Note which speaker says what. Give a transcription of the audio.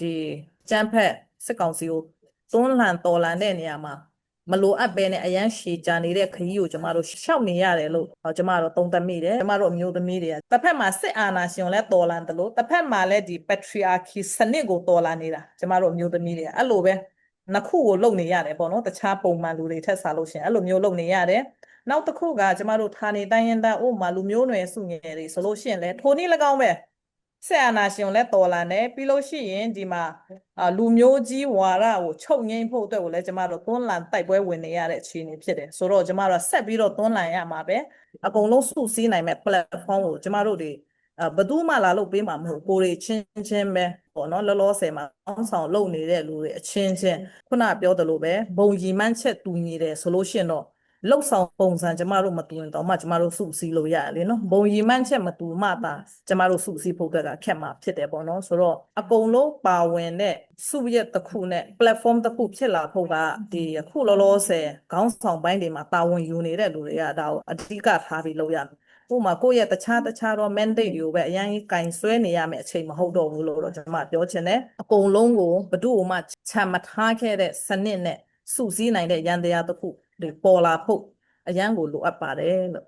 Speaker 1: ဒီကျန်းဖက်စစ်ကောင်စီကိုသွန်းလှန်တော်လှန်တဲ့နေရာမှာမလိုအပ်ပဲနဲ့အရန်ရှည်ကြနေတဲ့ခရီးကိုကျမတို့ရှောက်နေရတယ်လို့ဟောကျမတို့သုံးသပ်မိတယ်ကျမတို့အမျိုးသမီးတွေကတစ်ဖက်မှာစစ်အာဏာရှင်ကိုလည်းတော်လှန်တယ်လို့တစ်ဖက်မှာလည်းဒီ patriarchy စနစ်ကိုတော်လှန်နေတာကျမတို့အမျိုးသမီးတွေကအဲ့လိုပဲနှစ်ခုကိုလုပ်နေရတယ်ပေါ့နော်တခြားပုံမှန်လူတွေထက်စားလို့ရှရင်အဲ့လိုမျိုးလုပ်နေရတယ်နောက်တစ်ခုကကျမတို့ဌာနေတိုင်းရင်သားဥပမာလူမျိုးနွယ်စုငယ်တွေဆိုလို့ရှိရင်လည်းထိုနည်း၎င်းပဲ ဆက်အာနာရှင်ကိုလည်းတော်လာတယ်ပြီးလို့ရှိရင်ဒီမှာအာလူမျိုးကြီးဝါရကိုချုပ်ငိမ့်ဖို့အတွက်ကိုလည်းကျမတို့သွန်းလန်တိုက်ပွဲဝင်နေရတဲ့အခြေအနေဖြစ်တယ်ဆိုတော့ကျမတို့ကဆက်ပြီးတော့သွန်းလန်ရမှာပဲအကုန်လုံးစုစည်းနိုင်မဲ့ platform ကိုကျမတို့တွေအဲဘယ်သူမှလာလို့ပေးမှာမဟုတ်ကိုယ်တွေချင်းချင်းပဲပေါ့နော်လောလောဆယ်မှာအောင်းဆောင်လုပ်နေတဲ့လူတွေအချင်းချင်းခုနပြောသလိုပဲဘုံရီမှန်းချက်တူညီတယ်ဆိုလို့ရှိရင်တော့ လောက်ဆောင်ပုံစံကျမတို့မတူရင်တော့မှကျမတို့စုစည်းလို့ရတယ်လေနော်ဘုံရီမှန်းချက်မတူမှသာကျမတို့စုစည်းဖို့အတွက်ကခက်မှာဖြစ်တယ်ပေါ့နော်ဆိုတော့အကုန်လုံးပါဝင်တဲ့စုရက်တစ်ခုနဲ့ platform တစ်ခုဖြစ်လာဖို့ကဒီအခုလောလောဆယ်ခေါင်းဆောင်ပိုင်းတွေမှာတာဝန်ယူနေတဲ့လူတွေကဒါကိုအဓိကထားပြီးလုပ်ရမယ်ဥပမာကိုယ့်ရဲ့တခြားတခြားသော mandate တွေကိုပဲအရင်ကင်ဆွဲနေရမယ့်အချိန်မဟုတ်တော့ဘူးလို့တော့ကျွန်မပြောချင်တယ်အကုန်လုံးကိုဘယ်သူ့မှချမ်းမထားခဲ့တဲ့စနစ်နဲ့စုစည်းနိုင်တဲ့ရန်တရားတစ်ခု တွေပေါ်လာဖို့အရန်ကိုလိုအပ်ပါတယ်လို့